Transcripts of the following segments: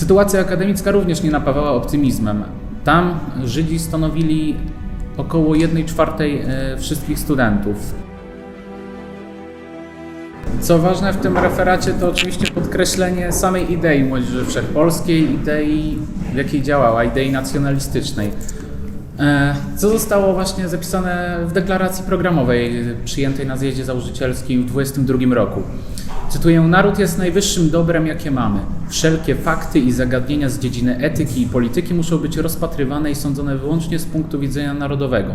Sytuacja akademicka również nie napawała optymizmem. Tam Żydzi stanowili około 1 czwartej e, wszystkich studentów. Co ważne w tym referacie to oczywiście podkreślenie samej idei Młodzieży Wszechpolskiej, idei w jakiej działała, idei nacjonalistycznej. E, Co zostało właśnie zapisane w deklaracji programowej przyjętej na zjeździe założycielskim w 22 roku. Cytuję: Naród jest najwyższym dobrem, jakie mamy. Wszelkie fakty i zagadnienia z dziedziny etyki i polityki muszą być rozpatrywane i sądzone wyłącznie z punktu widzenia narodowego.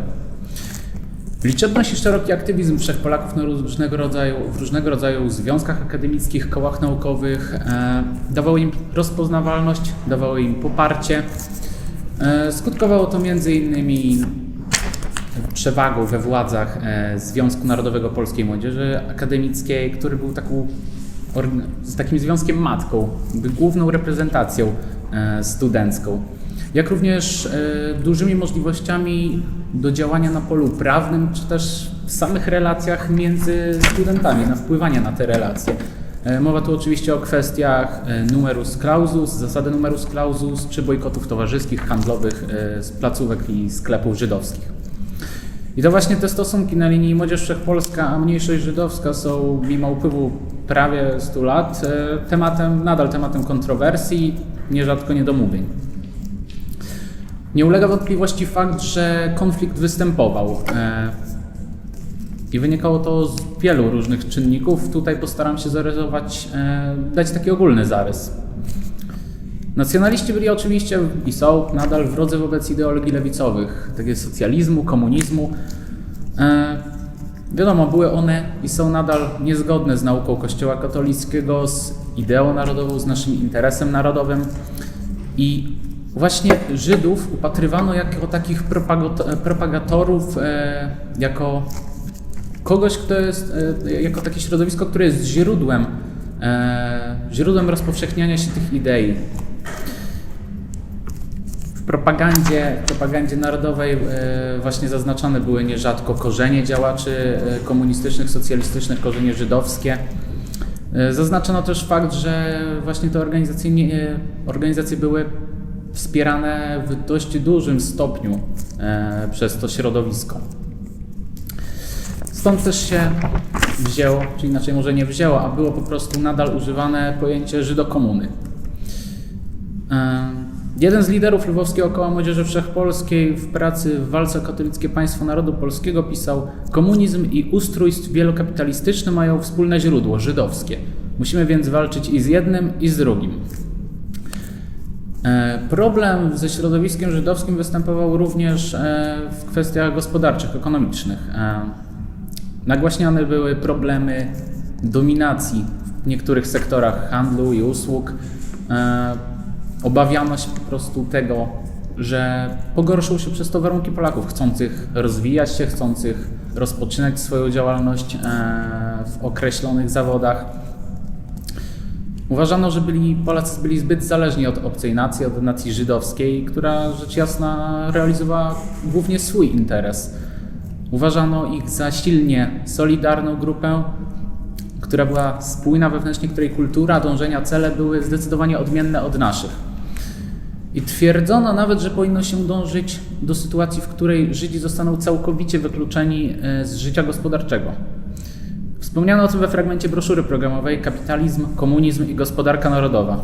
Liczebność i szeroki aktywizm wszech Polaków na różnego rodzaju, w różnego rodzaju związkach akademickich, kołach naukowych e, dawały im rozpoznawalność, dawały im poparcie. E, skutkowało to między innymi przewagą we władzach e, Związku Narodowego Polskiej Młodzieży Akademickiej, który był taką, z takim związkiem matką, główną reprezentacją e, studencką. Jak również e, dużymi możliwościami do działania na polu prawnym, czy też w samych relacjach między studentami, na wpływanie na te relacje. Mowa tu oczywiście o kwestiach numerus clausus, zasady numerus clausus, czy bojkotów towarzyskich, handlowych z placówek i sklepów żydowskich. I to właśnie te stosunki na linii Młodzież Wszechpolska a mniejszość żydowska są mimo upływu prawie 100 lat e, tematem, nadal tematem kontrowersji, nierzadko niedomówień. Nie ulega wątpliwości fakt, że konflikt występował e, i wynikało to z wielu różnych czynników. Tutaj postaram się zarysować, e, dać taki ogólny zarys. Nacjonaliści byli oczywiście i są nadal wrodzy wobec ideologii lewicowych, tak jak socjalizmu, komunizmu. E, wiadomo, były one i są nadal niezgodne z nauką Kościoła katolickiego, z ideą narodową, z naszym interesem narodowym. I właśnie Żydów upatrywano jako takich propagatorów, e, jako kogoś, kto jest, e, jako takie środowisko, które jest źródłem, źródłem rozpowszechniania się tych idei. W propagandzie, w propagandzie narodowej e, właśnie zaznaczane były nierzadko korzenie działaczy e, komunistycznych, socjalistycznych, korzenie żydowskie. E, Zaznaczono też fakt, że właśnie te organizacje, organizacje były wspierane w dość dużym stopniu przez to środowisko. Stąd też się wzięło, czy inaczej może nie wzięło, a było po prostu nadal używane pojęcie Żydokomuny. Jeden z liderów Lwowskiego Koła Młodzieży Wszechpolskiej w pracy w walce o katolickie państwo narodu polskiego pisał Komunizm i ustrójstw wielokapitalistyczny mają wspólne źródło, żydowskie. Musimy więc walczyć i z jednym, i z drugim. E, Problem ze środowiskiem żydowskim występował również e, w kwestiach gospodarczych, ekonomicznych. E, Nagłaśniane były problemy dominacji w niektórych sektorach handlu i usług. Obawiano się po prostu tego, że pogorszą się przez to warunki Polaków, chcących rozwijać się, chcących rozpoczynać swoją działalność e, w określonych zawodach. Uważano, że byli, Polacy byli zbyt zależni od obcej nacji, od nacji żydowskiej, która rzecz jasna realizowała głównie swój interes. Uważano ich za silnie solidarną grupę, która była spójna wewnętrznie, której kultura, dążenia, cele były zdecydowanie odmienne od naszych. I twierdzono nawet, że powinno się dążyć do sytuacji, w której Żydzi zostaną całkowicie wykluczeni e, z życia gospodarczego. Wspomniano o tym we fragmencie broszury programowej Kapitalizm, komunizm i gospodarka narodowa.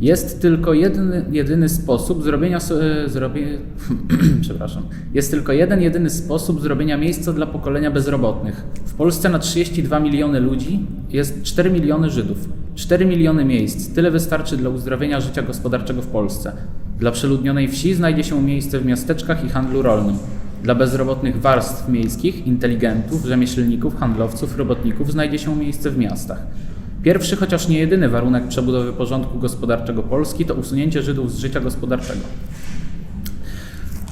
Jest tylko jedyny, jedyny sposób zrobienia e, przepraszam. Jest tylko jeden jedyny sposób zrobienia miejsca dla pokolenia bezrobotnych. W Polsce na 32 miliony ludzi jest 4 miliony Żydów. 4 miliony miejsc. Tyle wystarczy dla uzdrowienia życia gospodarczego w Polsce. Dla przeludnionej wsi znajdzie się miejsce w miasteczkach i handlu rolnym. Dla bezrobotnych warstw miejskich, inteligentów, rzemieślników, handlowców, robotników znajdzie się miejsce w miastach. Pierwszy, chociaż nie jedyny warunek przebudowy porządku gospodarczego Polski to usunięcie Żydów z życia gospodarczego.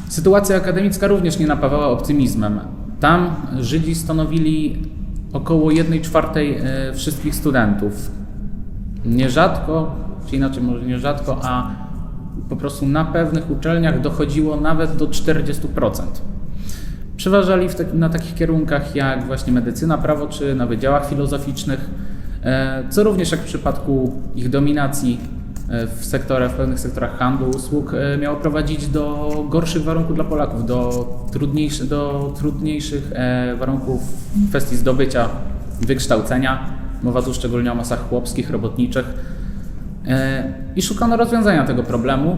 Sytuacja akademicka również nie napawała optymizmem. Tam Żydzi stanowili około 1 czwartej e, wszystkich studentów. Nierzadko, czy inaczej może nierzadko, a po prostu na pewnych uczelniach dochodziło nawet do 40%. Przeważali tak- na takich kierunkach jak właśnie medycyna, prawo czy na wydziałach filozoficznych, co również jak w przypadku ich dominacji e, w sektorach, w pewnych sektorach handlu, usług e, miało prowadzić do gorszych warunków dla Polaków, do, trudniejszy, do trudniejszych e, warunków w kwestii zdobycia wykształcenia. Mowa tu szczególnie o masach chłopskich, robotniczych. E, I szukano rozwiązania tego problemu,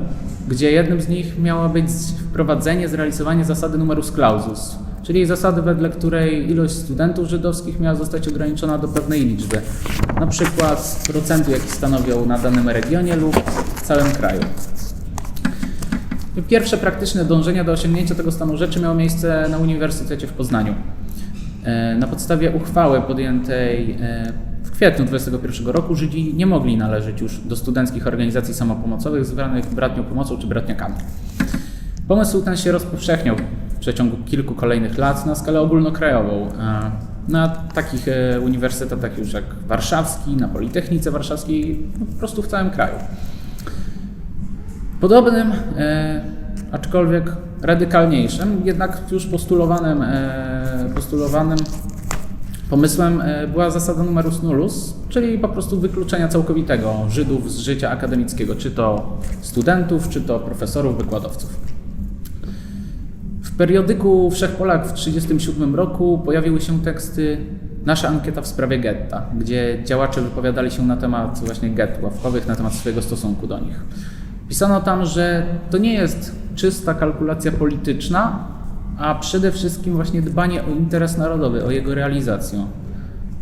gdzie jednym z nich miało być wprowadzenie, zrealizowanie zasady numerus clausus, czyli zasady, wedle której ilość studentów żydowskich miała zostać ograniczona do pewnej liczby, na przykład procentu, jaki stanowią na danym regionie lub w całym kraju. Pierwsze praktyczne dążenia do osiągnięcia tego stanu rzeczy miało miejsce na Uniwersytecie w Poznaniu. E, Na podstawie uchwały podjętej e, w kwietniu 2021 roku Żydzi nie mogli należeć już do studenckich organizacji samopomocowych zwanych bratnią pomocą czy bratniakami. Pomysł ten się rozpowszechniał przeciągu kilku kolejnych lat na skalę ogólnokrajową. E, Na takich e, uniwersytetach już jak Warszawski, na Politechnice Warszawskiej, no, po prostu w całym kraju. Podobnym, e, aczkolwiek radykalniejszym, jednak już postulowanym, postulowanym pomysłem była zasada numerus nullus, czyli po prostu wykluczenia całkowitego Żydów z życia akademickiego, czy to studentów, czy to profesorów, wykładowców. W periodyku Wszechpolak w 1937 roku pojawiły się teksty Nasza ankieta w sprawie getta, gdzie działacze wypowiadali się na temat właśnie gett ławkowych, na temat swojego stosunku do nich. Pisano tam, że to nie jest czysta kalkulacja polityczna, a przede wszystkim właśnie dbanie o interes narodowy, o jego realizację.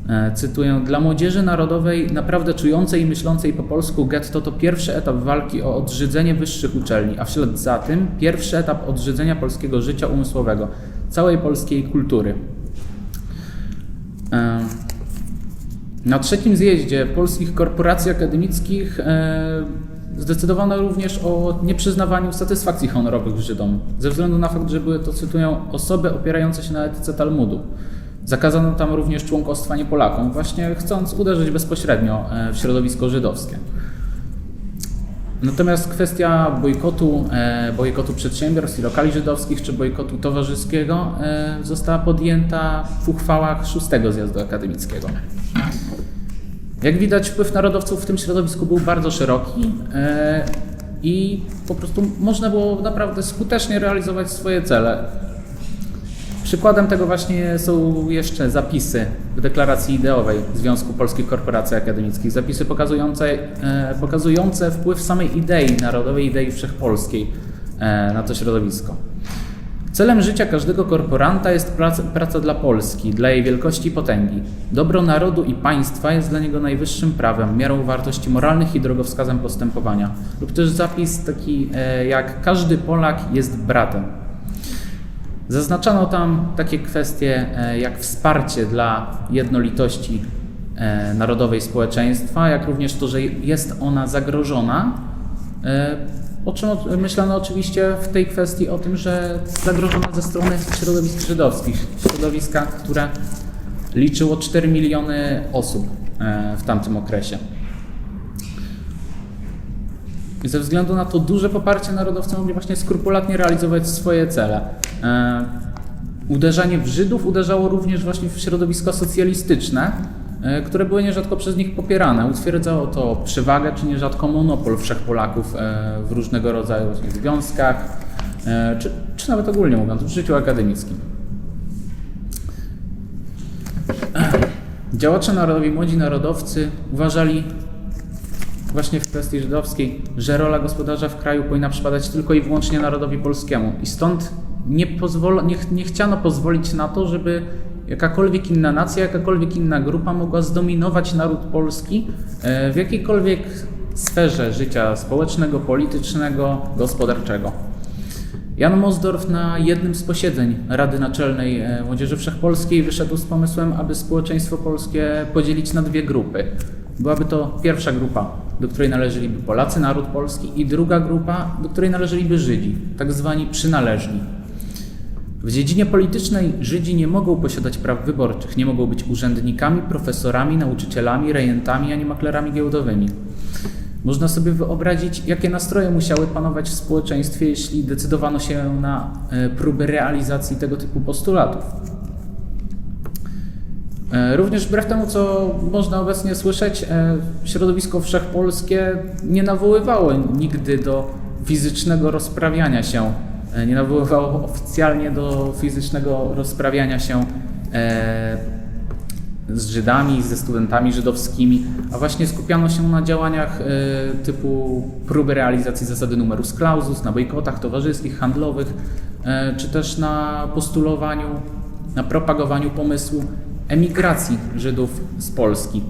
E, Cytuję: Dla młodzieży narodowej, naprawdę czującej i myślącej po polsku, getto to pierwszy etap walki o odrzydzenie wyższych uczelni, a w ślad za tym pierwszy etap odrzydzenia polskiego życia umysłowego, całej polskiej kultury. E, Na trzecim zjeździe polskich korporacji akademickich e, zdecydowano również o nieprzyznawaniu satysfakcji honorowych Żydom, ze względu na fakt, że były to, cytuję, osoby opierające się na etyce Talmudu. Zakazano tam również członkostwa nie Polakom, właśnie chcąc uderzyć bezpośrednio e, w środowisko żydowskie. Natomiast kwestia bojkotu, e, bojkotu przedsiębiorstw i lokali żydowskich czy bojkotu towarzyskiego e, została podjęta w uchwałach szóstego zjazdu akademickiego. Jak widać, wpływ narodowców w tym środowisku był bardzo szeroki i po prostu można było naprawdę skutecznie realizować swoje cele. Przykładem tego właśnie są jeszcze zapisy w deklaracji ideowej Związku Polskich Korporacji Akademickich. Zapisy pokazujące, e, pokazujące wpływ samej idei narodowej, idei wszechpolskiej e, na to środowisko. Celem życia każdego korporanta jest praca, praca dla Polski, dla jej wielkości i potęgi. Dobro narodu i państwa jest dla niego najwyższym prawem, miarą wartości moralnych i drogowskazem postępowania. Lub też zapis taki e, jak każdy Polak jest bratem. Zaznaczano tam takie kwestie e, jak wsparcie dla jednolitości e, narodowej społeczeństwa, jak również to, że jest ona zagrożona. E, O czym myślano oczywiście w tej kwestii o tym, że zagrożona ze strony środowisk żydowskich, środowiska, które liczyło 4 miliony osób w tamtym okresie. Ze względu na to duże poparcie narodowcy mogli właśnie skrupulatnie realizować swoje cele. E, uderzanie w Żydów uderzało również właśnie w środowiska socjalistyczne, e, które były nierzadko przez nich popierane. Utwierdzało to przewagę, czy nierzadko monopol Wszechpolaków e, w różnego rodzaju związkach, czy, czy nawet ogólnie mówiąc, w życiu akademickim. Działacze narodowi, młodzi narodowcy uważali właśnie w kwestii żydowskiej, że rola gospodarza w kraju powinna przypadać tylko i wyłącznie narodowi polskiemu. I stąd nie, nie, nie chciano pozwolić na to, żeby jakakolwiek inna nacja, jakakolwiek inna grupa mogła zdominować naród polski e, w jakiejkolwiek sferze życia społecznego, politycznego, gospodarczego. Jan Mosdorf na jednym z posiedzeń Rady Naczelnej e, Młodzieży Wszechpolskiej wyszedł z pomysłem, aby społeczeństwo polskie podzielić na dwie grupy. Byłaby to pierwsza grupa, do której należeliby Polacy, naród polski, i druga grupa, do której należeliby Żydzi, tak zwani przynależni. W dziedzinie politycznej Żydzi nie mogą posiadać praw wyborczych, nie mogą być urzędnikami, profesorami, nauczycielami, rejentami ani maklerami giełdowymi. Można sobie wyobrazić, jakie nastroje musiały panować w społeczeństwie, jeśli decydowano się na e, próby realizacji tego typu postulatów. E, Również wbrew temu, co można obecnie słyszeć, e, środowisko wszechpolskie nie nawoływało nigdy do fizycznego rozprawiania się, nie nawoływało oficjalnie do fizycznego rozprawiania się e, z Żydami, ze studentami żydowskimi, a właśnie skupiano się na działaniach e, typu próby realizacji zasady numerus clausus, na bojkotach towarzyskich, handlowych, e, czy też na postulowaniu, na propagowaniu pomysłu emigracji Żydów z Polski,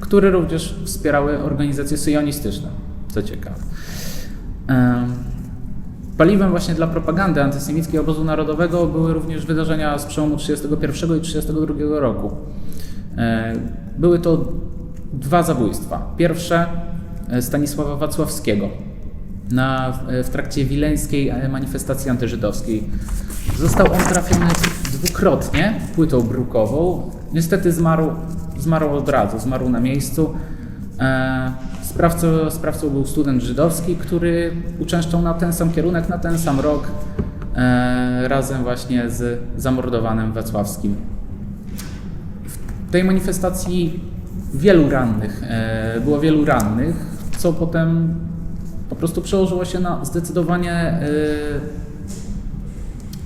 które również wspierały organizacje syjonistyczne, co ciekawe. Em, Paliwem właśnie dla propagandy antysemickiej obozu narodowego były również wydarzenia z przełomu 1931 i 1932 roku. E, Były to dwa zabójstwa. Pierwsze e, Stanisława Wacławskiego na, w trakcie wileńskiej e, manifestacji antyżydowskiej. Został on trafiony dwukrotnie płytą brukową. Niestety zmarł, zmarł od razu, zmarł na miejscu. Sprawcą, sprawcą był student żydowski, który uczęszczał na ten sam kierunek, na ten sam rok, e, razem właśnie z zamordowanym Wacławskim. W tej manifestacji wielu rannych, e, było wielu rannych, co potem po prostu przełożyło się na zdecydowanie,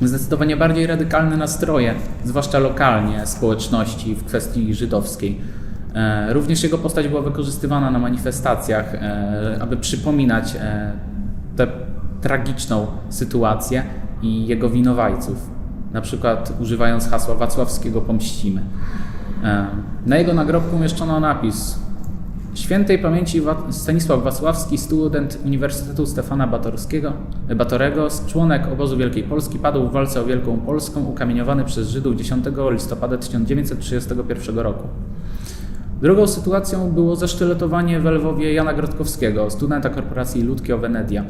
e, zdecydowanie bardziej radykalne nastroje, zwłaszcza lokalnie, społeczności w kwestii żydowskiej. E, Również jego postać była wykorzystywana na manifestacjach, e, aby przypominać e, tę tragiczną sytuację i jego winowajców. Na przykład używając hasła Wacławskiego pomścimy. Na jego nagrobku umieszczono napis Świętej pamięci Stanisław Wacławski, student Uniwersytetu Stefana Batorskiego, Batorego, członek obozu Wielkiej Polski, padł w walce o Wielką Polską, ukamieniowany przez Żydów 10 listopada 1931 roku. Drugą sytuacją było zasztyletowanie w Lwowie Jana Grotkowskiego, studenta korporacji Ludkio Venedia.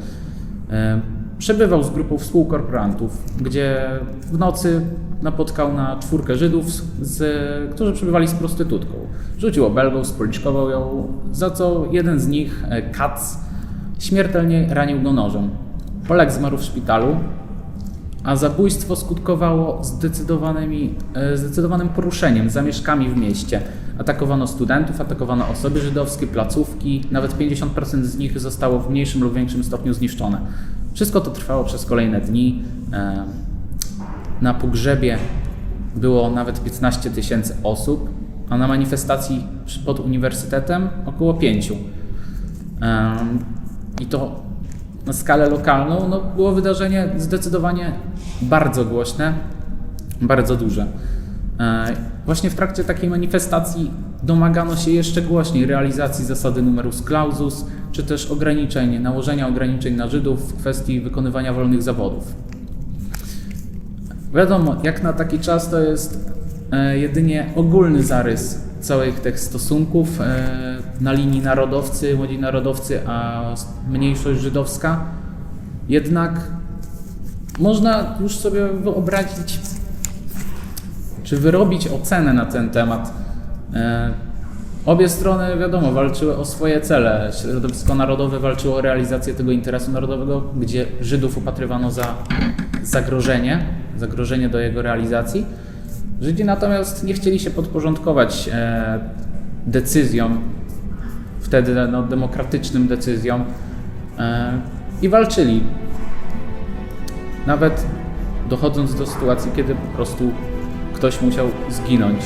E, Przebywał z grupą współkorporantów, gdzie w nocy napotkał na czwórkę Żydów, z, którzy przebywali z prostytutką. Rzucił obelgą, spoliczkował ją, za co jeden z nich, e, Katz, śmiertelnie ranił go nożem. Polak zmarł w szpitalu, a zabójstwo skutkowało e, zdecydowanym poruszeniem, zamieszkami w mieście. Atakowano studentów, atakowano osoby żydowskie, placówki, nawet 50% z nich zostało w mniejszym lub większym stopniu zniszczone. Wszystko to trwało przez kolejne dni. E, Na pogrzebie było nawet 15 tysięcy osób, a na manifestacji pod uniwersytetem około 5. Em, I to na skalę lokalną no, było wydarzenie zdecydowanie bardzo głośne, bardzo duże. E, Właśnie w trakcie takiej manifestacji domagano się jeszcze głośniej realizacji zasady numerus clausus, czy też ograniczeń, nałożenia ograniczeń na Żydów w kwestii wykonywania wolnych zawodów. Wiadomo, jak na taki czas to jest e, jedynie ogólny zarys całych tych stosunków e, na linii narodowcy, młodzi narodowcy, a mniejszość żydowska. Jednak można już sobie wyobrazić, czy wyrobić ocenę na ten temat. E, Obie strony, wiadomo, walczyły o swoje cele. Środowisko narodowe walczyło o realizację tego interesu narodowego, gdzie Żydów upatrywano za zagrożenie, zagrożenie do jego realizacji. Żydzi natomiast nie chcieli się podporządkować e, decyzjom, wtedy no, demokratycznym decyzjom e, i walczyli. Nawet dochodząc do sytuacji, kiedy po prostu ktoś musiał zginąć.